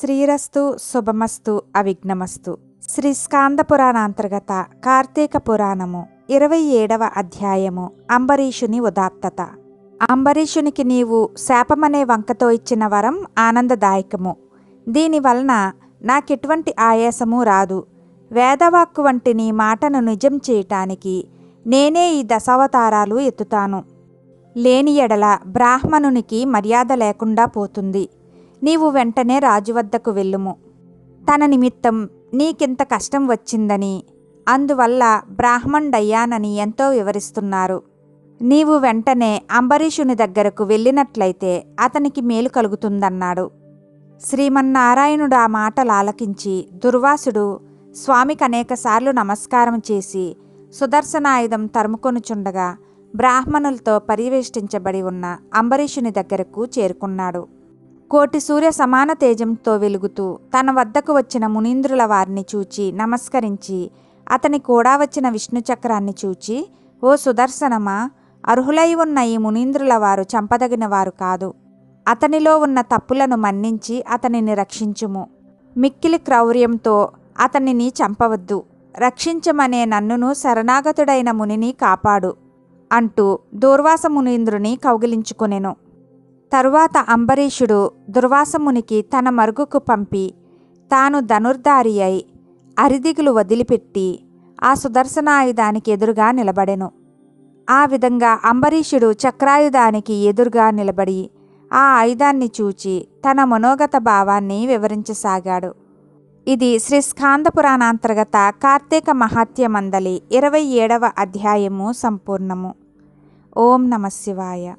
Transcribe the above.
శ్రీరస్తు శుభమస్తు అవిఘ్నమస్తు. శ్రీ స్కాంద పురాణాంతర్గత కార్తీక పురాణము ఇరవై ఏడవ అధ్యాయము అంబరీషుని ఉదాత్తత. అంబరీషునికి నీవు శాపమనే వంకతో ఇచ్చిన వరం ఆనందదాయకము. దీనివలన నాకెటువంటి ఆయాసము రాదు. వేదవాక్కు వంటి నీ మాటను నిజం చేయటానికి నేనే ఈ దశావతారాలు ఎత్తుతాను. లేని ఎడల బ్రాహ్మణునికి మర్యాద లేకుండా పోతుంది. నీవు వెంటనే రాజు వద్దకు వెళ్ళుము. తన నిమిత్తం నీకింత కష్టం వచ్చిందని అందువల్ల బ్రాహ్మణుడయ్యానని ఎంతో వివరిస్తున్నారు. నీవు వెంటనే అంబరీషుని దగ్గరకు వెళ్ళినట్లయితే అతనికి మేలు కలుగుతుందన్నాడు. శ్రీమన్నారాయణుడు ఆ మాటలు ఆలకించి దుర్వాసుడు స్వామికి అనేకసార్లు నమస్కారం చేసి సుదర్శనాయుధం తరుముకొనుచుండగా బ్రాహ్మణులతో పరివేష్టించబడి ఉన్న అంబరీషుని దగ్గరకు చేరుకున్నాడు. కోటి సూర్య సమాన తేజంతో వెలుగుతూ తన వద్దకు వచ్చిన మునీంద్రుల వారిని చూచి నమస్కరించి అతని కూడా వచ్చిన విష్ణు చక్రాన్ని చూచి ఓ సుదర్శనమా అర్హులై ఉన్న ఈ మునీంద్రుల వారు చంపదగిన వారు కాదు. అతనిలో ఉన్న తప్పులను మన్నించి అతనిని రక్షించుము. మిక్కిలి క్రౌర్యంతో అతనిని చంపవద్దు. రక్షించమనే నన్నును శరణాగతుడైన మునిని కాపాడు అంటూ దూర్వాస మునీంద్రుని కౌగిలించుకొనెను. తరువాత అంబరీషుడు దుర్వాసమునికి తన మరుగుకు పంపి తాను ధనుర్ధారి అయి అరిదిగులు వదిలిపెట్టి ఆ సుదర్శనాయుధానికి ఎదురుగా నిలబడెను. ఆ విధంగా అంబరీషుడు చక్రాయుధానికి ఎదురుగా నిలబడి ఆ ఆయుధాన్ని చూచి తన మనోగత భావాన్ని వివరించసాగాడు. ఇది శ్రీ స్కాంద పురాణాంతర్గత కార్తీక మహాత్య మందలి ఇరవై ఏడవ అధ్యాయము సంపూర్ణము. ఓం నమ శివాయ.